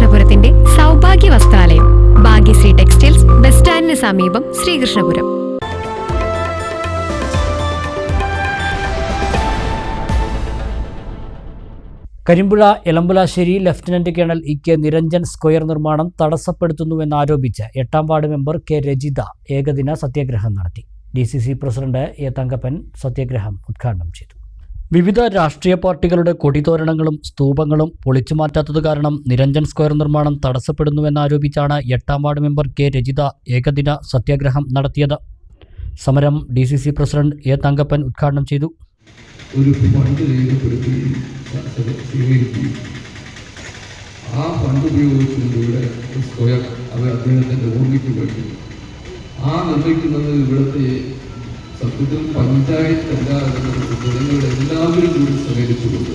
ശ്രീകൃഷ്ണപുരത്തിന്റെ Saubhagya Vastralayam Bhagyashree textiles bus സ്റ്റാൻഡിന് സമീപം Sreekrishnapuram. Karimpuzha Elambulassery lieutenant colonel E K Niranjan square നിർമ്മാണം തടസ്സപ്പെടുത്തുന്നുവെന്നാരോപിച്ച് എട്ടാം വാർഡ് മെമ്പർ കെ രജിത ഏകദിന സത്യാഗ്രഹം നടത്തി. D C C president A Thankappan സത്യാഗ്രഹം ഉദ്ഘാടനം ചെയ്തു. വിവിധ രാഷ്ട്രീയ പാർട്ടികളുടെ കൊടിതോരണങ്ങളും സ്തൂപങ്ങളും പൊളിച്ചു മാറ്റാത്തത് കാരണം നിരഞ്ജൻ സ്ക്വയർ നിർമ്മാണം തടസ്സപ്പെടുന്നുവെന്നാരോപിച്ചാണ് എട്ടാം വാർഡ് മെമ്പർ കെ രജിത ഏകദിന സത്യാഗ്രഹം നടത്തിയത്. സമരം D C C president A Thankappan ഉദ്ഘാടനം ചെയ്തു. ആ സ്ക്വയർ അവർ ആ സത്യത്തിൽ പഞ്ചായത്ത് എന്നത് ജനങ്ങളുടെ എല്ലാവരും കൂടി സഹകരിച്ചുകൊണ്ട്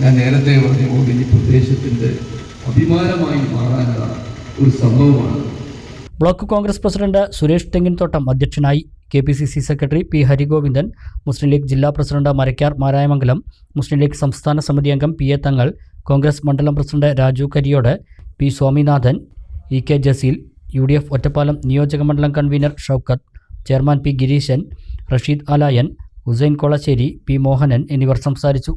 ഞാൻ നേരത്തെ പറഞ്ഞ പോലെ ഈ പ്രദേശത്തിന്റെ അഭിമാനമായി മാറാനുള്ള ഒരു സംഭവമാണ്. Block Congress president Suresh Thenginthottam അധ്യക്ഷനായി K P C C secretary P Harigovindan Muslim League ജില്ലാ പ്രസിഡന്റ് മരക്കാർ മാരായമംഗലം മുസ്ലിം ലീഗ് സംസ്ഥാന സമിതി അംഗം പി എ തങ്ങൾ കോൺഗ്രസ് മണ്ഡലം president Raju Kariyode P Swaminathan E K Jaseel U D F Ottapalam നിയോജക മണ്ഡലം convener Shoukath chairman P Gireeshan Rasheed Alayan Hussain Kolassery P Mohanan എന്നിവർ സംസാരിച്ചു.